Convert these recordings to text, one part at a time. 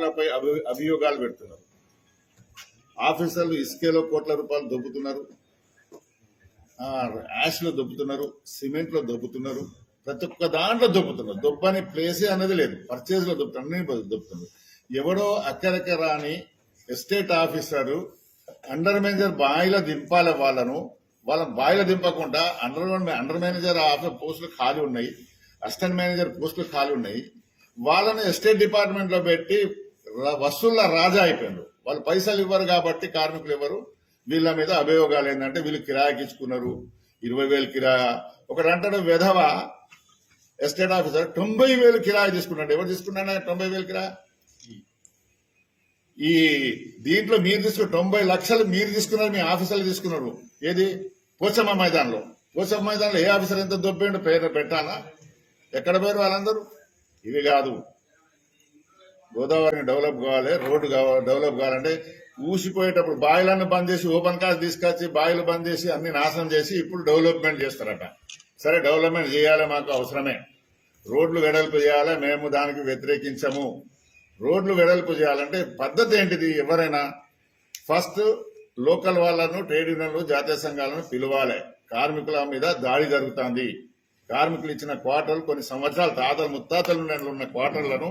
కార్మికులపై అభియోగాలు పెడుతున్నారు. ఆఫీసర్లు ఇసుకలో కోట్ల రూపాయలు దొబ్బుతున్నారు. యాష్లో దొబ్బుతున్నారు సిమెంట్లో దొబ్బుతున్నారు ప్రతి ఒక్క దాంట్లో దొబ్బుతున్నారు. దొబ్బని ప్లేసే అనేది లేదు. పర్చేజ్లో దొబ్బుతున్నారు అన్ని దొబ్బుతున్నారు. ఎవడో అక్కడక్క రాని ఎస్టేట్ ఆఫీసరు అండర్ మేనేజర్ బాయిలో దింపాలి వాళ్ళను వాళ్ళ బాయిలో దింపకుండా అండర్ అండర్ మేనేజర్ ఆఫీస్ పోస్టులు ఖాళీ ఉన్నాయి అసిస్టెంట్ మేనేజర్ పోస్టులు ఖాళీ ఉన్నాయి. వాళ్ళని ఎస్టేట్ డిపార్ట్మెంట్లో పెట్టి వసూళ్ళ రాజా అయిపోయారు వాళ్ళు పైసలు ఇవ్వరు కాబట్టి కార్మికులు ఇవ్వరు. వీళ్ళ మీద అభియోగాలు ఏంటంటే వీళ్ళు కిరాయికి ఇచ్చుకున్నారు. ఇరవై వేలు కిరాయా ఒకటి అంటాడు విధవ ఎస్టేట్ ఆఫీసర్ తొంభై వేలు కిరాయి తీసుకున్నాడు. ఎవరు తీసుకున్నాడు తొంభై వేలు కిరాయి ఈ దీంట్లో మీరు తీసుకున్న తొంభై లక్షలు మీరు తీసుకున్నారు మీ ఆఫీసర్లు తీసుకున్నారు. ఏది? పోచమ్మ మైదానంలో. పోచమ్మ మైదానంలో ఏ ఆఫీసర్ ఎంత దొబ్బేండు? పేరు పెట్టాలా? ఎక్కడ పోయారు వాళ్ళందరూ? ఇవి కాదు. గోదావరిని డెవలప్ కావాలి రోడ్డు కావాలి డెవలప్ కావాలంటే ఊసిపోయేటప్పుడు బాయిలను బంద్ చేసి ఓపెన్ కాస్ట్ తీసుకొచ్చి బాయిలు బంద్ చేసి అన్ని నాశనం చేసి ఇప్పుడు డెవలప్మెంట్ చేస్తారట. సరే డెవలప్మెంట్ చేయాలి మాకు అవసరమే. రోడ్లు వెడల్పు చేయాలి మేము దానికి వ్యతిరేకించము. రోడ్లు వెడల్పు చేయాలంటే పద్ధతి ఏంటిది ఎవరైనా? ఫస్ట్ లోకల్ వాళ్ళను ట్రేడ్ యూనియన్లు జాతీయ సంఘాలను పిలవాలి. కార్మికుల మీద దాడి జరుగుతుంది. కార్మికులు ఇచ్చిన క్వార్టర్లు కొన్ని సంవత్సరాలు తాతలు ముత్తాతలు ఉన్న క్వార్టర్లను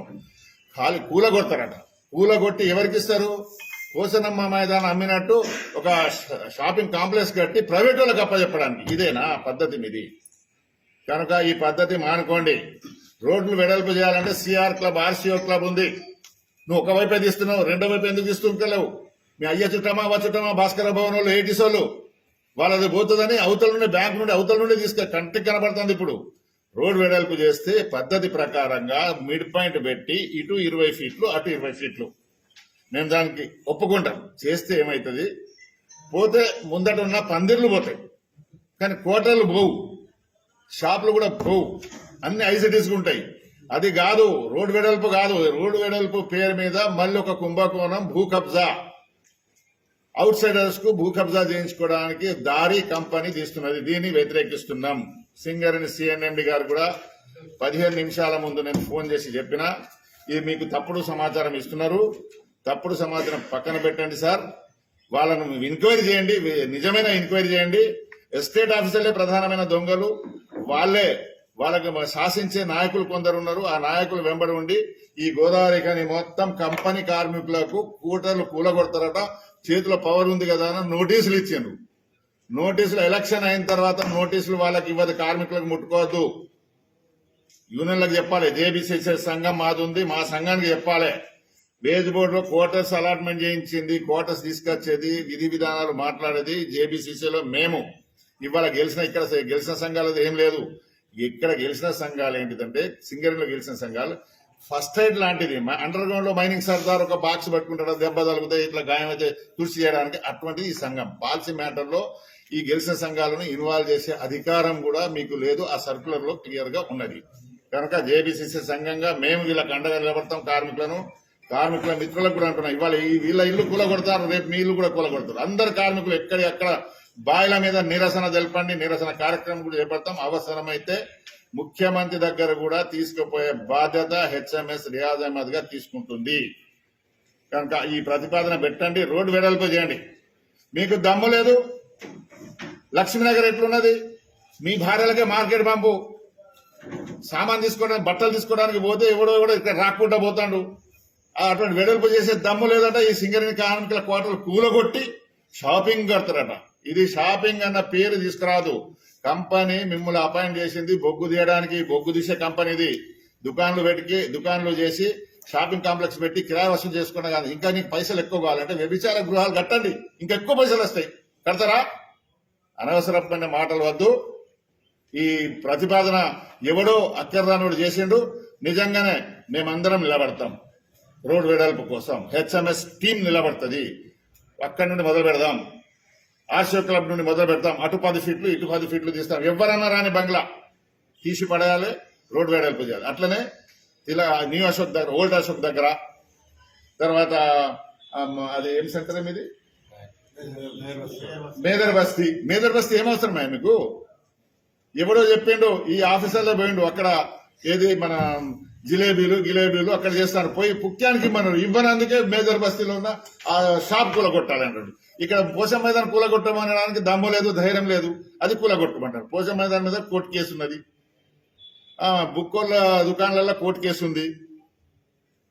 ఖాళీ కూలగొడతారట కూలగొట్టి ఎవరికి ఇస్తారు? కోసనమ్మ మైదానం అమ్మినట్టు ఒక షాపింగ్ కాంప్లెక్స్ కట్టి ప్రైవేట్ వాళ్ళకి అప్పచెప్పడానికి. ఇదేనా పద్ధతి మీది? కనుక ఈ పద్ధతి మానుకోండి. రోడ్లు వెడల్పు చేయాలంటే సిఆర్ క్లబ్ ఆర్సీఓ క్లబ్ ఉంది. నువ్వు ఒక వైపే తీస్తున్నావు రెండో వైపు ఎందుకు తీసుకుంటలేవు మీ అయ్య చుట్టమా వచ్చుటమా భాస్కర భవన్ వాళ్ళు ఏటీసోళ్ళు వాళ్ళది పోతుందని అవతల నుండి బ్యాంక్ నుండి అవతల నుండి తీసుకు కంటికి కనబడుతుంది ఇప్పుడు. రోడ్ వెడల్పు చేస్తే పద్ధతి ప్రకారంగా మిడ్ పాయింట్ పెట్టి ఇటు ఇరవై ఫీట్లు అటు ఇరవై ఫీట్లు. నేను దానికి ఒప్పుకుంటాం. చేస్తే ఏమవుతుంది పోతే ముందట ఉన్న పందిర్లు పోతాయి. కానీ కోటలు పోవు. షాపులు కూడా పోవు. అన్ని ఐసిటీస్ ఉంటాయి. అది కాదు రోడ్ వెడల్పు కాదు. రోడ్ వెడల్పు పేరు మీద మళ్ళీ ఒక కుంభకోణం భూ కబ్జా. అవుట్ సైడర్స్కు భూ కబ్జా చేయించుకోవడానికి దారి కంపెనీ తీస్తున్నది. దీన్ని వ్యతిరేకిస్తున్నాం. సింగరేణి సిఎన్ఎండి గారు కూడా పదిహేను నిమిషాల ముందు నేను ఫోన్ చేసి చెప్పిన. ఇది మీకు తప్పుడు సమాచారం ఇస్తున్నారు. తప్పుడు సమాచారం పక్కన పెట్టండి సార్. వాళ్ళను ఎంక్వైరీ చేయండి. నిజమైన ఎంక్వైరీ చేయండి. ఎస్టేట్ ఆఫీసర్లే ప్రధానమైన దొంగలు. వాళ్ళే వాళ్ళకి శాసించే నాయకులు కొందరు ఉన్నారు. ఆ నాయకులు వెంబడి ఉండి ఈ గోదావరి కానీ మొత్తం కంపెనీ కార్మికులకు కూటర్లు కూలగొడతారట. చేతిలో పవర్ ఉంది కదా అని నోటీసులు ఇచ్చిండ్రు. నోటీసులు ఎలక్షన్ అయిన తర్వాత నోటీసులు వాళ్ళకి ఇవ్వదు కార్మికులకు ముట్టుకోవద్దు. యూనియన్లకు చెప్పాలి జేబీసీసీ సంఘం మాది ఉంది మా సంఘానికి చెప్పాలి. వేజ్ బోర్డులో క్వార్టర్స్ అలాట్మెంట్ చేయించింది క్వార్టర్స్ తీసుకొచ్చేది విధి విధానాలు మాట్లాడేది జేబీసీసీలో మేము. ఇవాళ గెలిచిన ఇక్కడ గెలిచిన సంఘాలు ఏం లేదు. ఇక్కడ గెలిచిన సంఘాలు ఏంటిదంటే సింగరేణిలో గెలిచిన సంఘాలు. ఫస్ట్ ఎయిడ్ లాంటిది అండర్ గ్రౌండ్లో మైనింగ్ సర్దార్ ఒక బాక్స్ పట్టుకుంటాడు దెబ్బ తలుగుతాయి ఇట్లా గాయం అయితే తుడిచి చేయడానికి అటువంటిది ఈ సంఘం. పాలసీ మ్యాటర్లో ఈ గెలిచిన సంఘాలను ఇన్వాల్వ్ చేసే అధికారం కూడా మీకు లేదు. ఆ సర్కులర్లో క్లియర్గా ఉన్నది. కనుక జేబీసీసీ సంఘంగా మేము వీళ్ళకి అండగా నిలబడతాం కార్మికులను. కార్మికుల మిత్రులకు కూడా అంటున్నాం ఇవాళ వీళ్ళ ఇల్లు కూలగొడతారు రేపు మీ ఇల్లు కూడా కూలగొడతారు. అందరు కార్మికులు ఎక్కడ ఎక్కడ బాయిల మీద నిరసన తెలపండి నిరసన కార్యక్రమం కూడా చేపడతాం. అవసరమైతే ముఖ్యమంత్రి దగ్గర కూడా తీసుకుపోయే బాధ్యత హెచ్ఎంఎస్ రియాజ్ అహ్మద్గా తీసుకుంటుంది. కనుక ఈ ప్రతిపాదన పెట్టండి రోడ్డు వెడల్పు చేయండి. మీకు దమ్ము లేదు లక్ష్మీనగర్ ఎట్లున్నది? మీ భార్యలకే మార్కెట్ పంపు. సామాన్ తీసుకోవడానికి బట్టలు తీసుకోవడానికి పోతే ఎవడో ఎవడో ఇక్కడ రాకుండా పోతాడు. అటువంటి వెడల్పు చేసే దమ్ము లేదట ఈ సింగరేణి కార్మికుల కోటలు కూలగొట్టి షాపింగ్ కడతారట. ఇది షాపింగ్ అన్న పేరు తీసుకురాదు. కంపెనీ మిమ్మల్ని అపాయింట్ చేసింది బొగ్గు తీయడానికి బొగ్గు తీసే కంపెనీది దుకాన్లు పెట్టి దుకాన్లు చేసి షాపింగ్ కాంప్లెక్స్ పెట్టి కిరాయి వసూలు చేసుకున్నా కాదు ఇంకా నీకు పైసలు ఎక్కువ కావాలంటే వ్యభిచార గృహాలు కట్టండి. ఇంకా ఎక్కువ పైసలు వస్తాయి. కడతారా? అనవసరమైన మాటలు వద్దు. ఈ ప్రతిపాదన ఎవడో అక్కర్రానుడు చేసిండు. నిజంగానే మేమందరం నిలబడతాం. రోడ్ వెడల్పు కోసం హెచ్ఎంఎస్ టీం నిలబడుతుంది. అక్కడి నుండి మొదలు పెడదాం. ఆర్షో క్లబ్ నుండి మొదలు పెడతాం అటు పది ఫీట్లు ఇటు పది ఫీట్లు తీస్తాం. ఎవరన్నా రాని బంగ్లా. తీసి పడేయాలి రోడ్ వెడల్పు చేయాలి. అట్లనే ఇలా న్యూ అశోక్ దగ్గర ఓల్డ్ అశోక్ దగ్గర తర్వాత అది ఏం సెంటర్ ఏమిది మేదర్ బస్తీ. మేదర్ బస్తీ ఏమవసరమా మీకు? ఎవడో చెప్పిండు ఈ ఆఫీసర్లో పోయిండు అక్కడ ఏది మన జిలేబీలు గిలేబీలు అక్కడ చేస్తారు పోయి పుక్యానికి మనం ఇవ్వనందుకే మేజర్ బస్తీలో ఉన్న ఆ షాప్ కూలగొట్టాలంటాడు. ఇక్కడ పోషం మైదాన్ కూలగొట్టమనడానికి దమ్ము లేదు ధైర్యం లేదు. అది కూలగొట్టమంటారు. పోషం మైదాన్ మీద కోర్టు కేసు ఉన్నది. బుక్కోళ్ళ దుకాణాలలో కోర్టు కేసు ఉంది.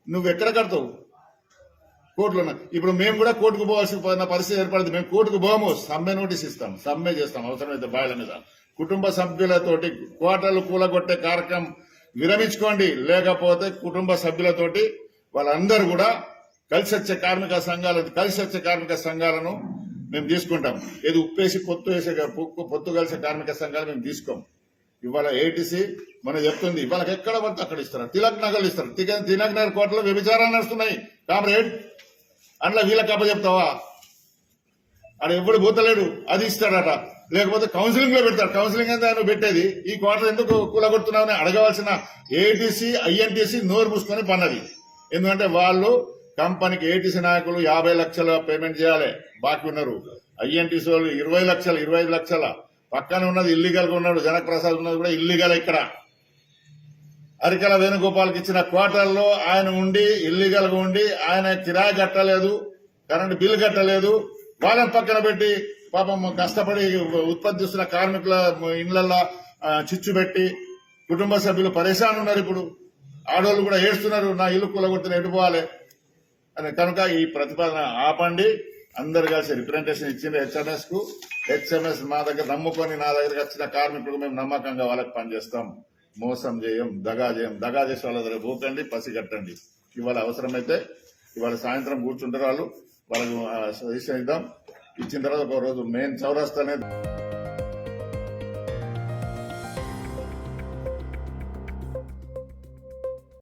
నువ్వు ఎక్కడ కడతావు? కోర్టులో ఇప్పుడు మేము కూడా కోర్టుకు పోవాల్సిన పరిస్థితి ఏర్పడింది. మేము కోర్టుకు పోము. సమ్మె నోటీస్ ఇస్తాం. సమ్మె చేస్తాం. అవసరమైతే బాయిల మీద. కుటుంబ సభ్యులతోటి కోటలు కూలగొట్టే కార్యక్రమం విరమించుకోండి. లేకపోతే కుటుంబ సభ్యులతోటి వాళ్ళందరూ కూడా కలిసి వచ్చే కార్మిక సంఘాలు కలిసి వచ్చే కార్మిక సంఘాలను మేము తీసుకుంటాం. ఏది ఉప్పేసి పొత్తు వేసే పొత్తు- పొత్తు కలిసే కార్మిక సంఘాలు మేము తీసుకోం. ఇవాళ ఏటీసీ మనం చెప్తుంది. ఇవాళ ఎక్కడ పడితే అక్కడ ఇస్తారు. తిలక్ నగర్ ఇస్తారు. తిలక్ నగర్ కోటలో వ్యభిచారాలు నడుస్తున్నాయి. కామ్రేడ్! అట్లా వీళ్ళకి అప్ప చెప్తావా? ఆడ ఎప్పుడు పోతలేడు అది ఇస్తాడట. లేకపోతే కౌన్సిలింగ్లో పెడతాడు. కౌన్సిలింగ్ అంతా నువ్వు పెట్టేది ఈ క్వార్టర్ ఎందుకు కూలగొడుతున్నావు అడగవలసిన ఏటీసీ ఐఎన్టీసీ నోరు మూసుకొని పన్నది. ఎందుకంటే వాళ్ళు కంపెనీకి ఏటీసీ నాయకులు యాభై లక్షల పేమెంట్ చేయాలి. బాకీ ఉన్నారు. ఐఎన్టీసీ వాళ్ళు ఇరవై లక్షలు ఇరవై ఐదు లక్షల. పక్కన ఉన్నది ఇల్లీగల్గా ఉన్నాడు జనక్ ప్రసాద్ ఉన్నది కూడా ఇల్లీగల్ ఇక్కడ. అరికల వేణుగోపాల్కి ఇచ్చిన క్వార్టర్లో ఆయన ఉండి ఇల్లీగల్గా ఉండి ఆయన కిరాయి కట్టలేదు కరెంటు బిల్లు కట్టలేదు. వాళ్ళని పక్కన పెట్టి పాపం కష్టపడి ఉత్పత్తి చేస్తున్న కార్మికుల ఇళ్ళలో చిచ్చు పెట్టి కుటుంబ సభ్యులు పరేషాన్ ఉన్నారు ఇప్పుడు. ఆడవాళ్ళు కూడా ఏడుస్తున్నారు నా ఇల్లు కూలగొట్టిన ఎటుపోవాలి అని కనుక ఈ ప్రతిపాదన ఆపండి. అందరు కలిసి రిప్రజెంటేషన్ ఇచ్చింది హెచ్ఎంఎస్కు. హెచ్ఎంఎస్ మా దగ్గర నమ్ముకొని నా దగ్గరకు వచ్చిన కార్మికులకు మేము నమ్మకంగా వాళ్ళకి పనిచేస్తాం. మోసం చేయం దగా చేయం. దగా చేసే వాళ్ళ దగ్గర పోకండి పసిగట్టండి ఇవాళ అవసరమైతే ఇవాళ సాయంత్రం కూర్చుంటారు వాళ్ళు వాళ్ళకు ఆ, సజెషన్ ఇద్దాం. ఇచ్చిన తర్వాత ఒక రోజు మెయిన్ చౌరస్తానే